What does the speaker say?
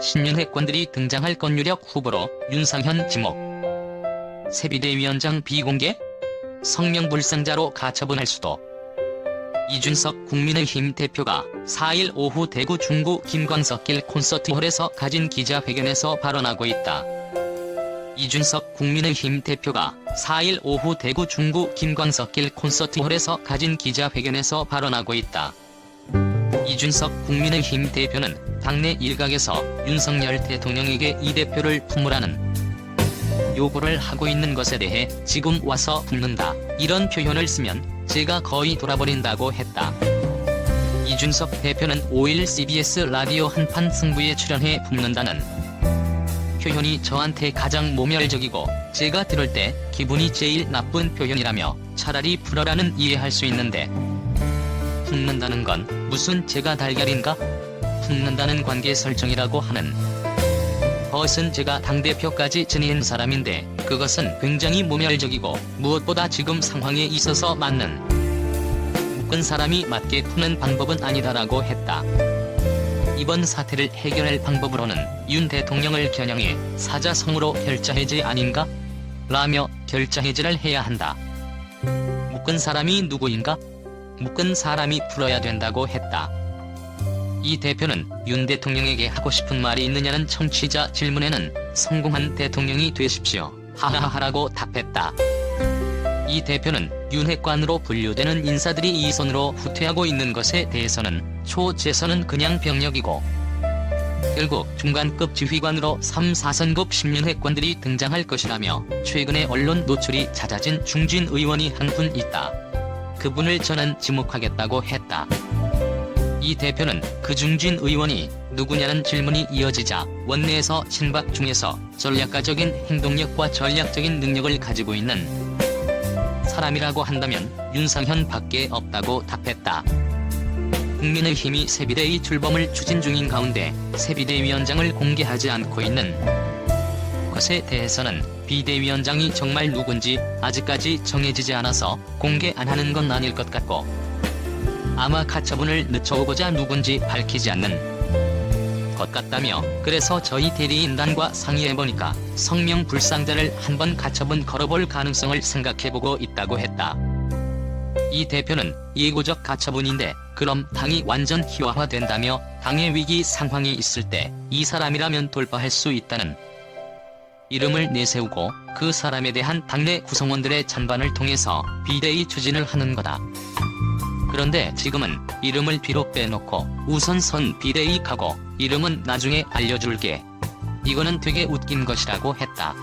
신윤회권들이 등장할 건유력 후보로 윤상현 지목. 세비대위원장 비공개? 성명불상자로 가처분할 수도. 이준석 국민의힘 대표가 4일 오후 대구 중구 김광석길 콘서트홀에서 가진 기자회견에서 발언하고 있다. 이준석 국민의힘 대표가 4일 오후 대구 중구 김광석길 콘서트홀에서 가진 기자회견에서 발언하고 있다. 이준석 국민의힘 대표는 당내 일각에서 윤석열 대통령에게 이 대표를 품으라는 요구를 하고 있는 것에 대해 지금 와서 품는다. 이런 표현을 쓰면 제가 거의 돌아버린다고 했다. 이준석 대표는 5일 CBS 라디오 한판 승부에 출연해 품는다는 표현이 저한테 가장 모멸적이고 제가 들을 때 기분이 제일 나쁜 표현이라며 차라리 풀어라는 이해할 수 있는데 품는다는 건 무슨 제가 달걀인가? 품는다는 관계 설정이라고 하는 벗은 제가 당대표까지 지닌 사람인데 그것은 굉장히 모멸적이고 무엇보다 지금 상황에 있어서 맞는 묶은 사람이 맞게 푸는 방법은 아니다라고 했다. 이번 사태를 해결할 방법으로는 윤 대통령을 겨냥해 사자성어로 결자해제 아닌가? 라며 결자해제를 해야 한다. 묶은 사람이 누구인가? 묶은 사람이 풀어야 된다고 했다. 이 대표는 윤 대통령에게 하고 싶은 말이 있느냐는 청취자 질문에는 성공한 대통령이 되십시오. 하하하라고 답했다. 이 대표는 윤핵관으로 분류되는 인사들이 이 손으로 후퇴하고 있는 것에 대해서는 초재선은 그냥 병력이고 결국 중간급 지휘관으로 3, 4선급 신윤핵관들이 등장할 것이라며 최근에 언론 노출이 잦아진 중진 의원이 한 분 있다. 그분을 저는 지목하겠다고 했다. 이 대표는 그 중진 의원이 누구냐는 질문이 이어지자 원내에서 친박 중에서 전략가적인 행동력과 전략적인 능력을 가지고 있는 사람이라고 한다면 윤상현 밖에 없다고 답했다. 국민의힘이 세비대위 출범을 추진 중인 가운데 세비대위원장을 공개하지 않고 있는 것에 대해서는 비대위원장이 정말 누군지 아직까지 정해지지 않아서 공개 안 하는 건 아닐 것 같고 아마 가처분을 늦춰오고자 누군지 밝히지 않는 것 같다며 그래서 저희 대리인단과 상의해보니까 성명 불상자를 한번 가처분 걸어볼 가능성을 생각해보고 있다고 했다. 이 대표는 예고적 가처분인데 그럼 당이 완전 희화화된다며 당의 위기 상황이 있을 때 이 사람이라면 돌파할 수 있다는 이름을 내세우고 그 사람에 대한 당내 구성원들의 찬반을 통해서 비대위 추진을 하는 거다. 그런데 지금은 이름을 뒤로 빼놓고 우선 선 비대위 가고 이름은 나중에 알려줄게. 이거는 되게 웃긴 것이라고 했다.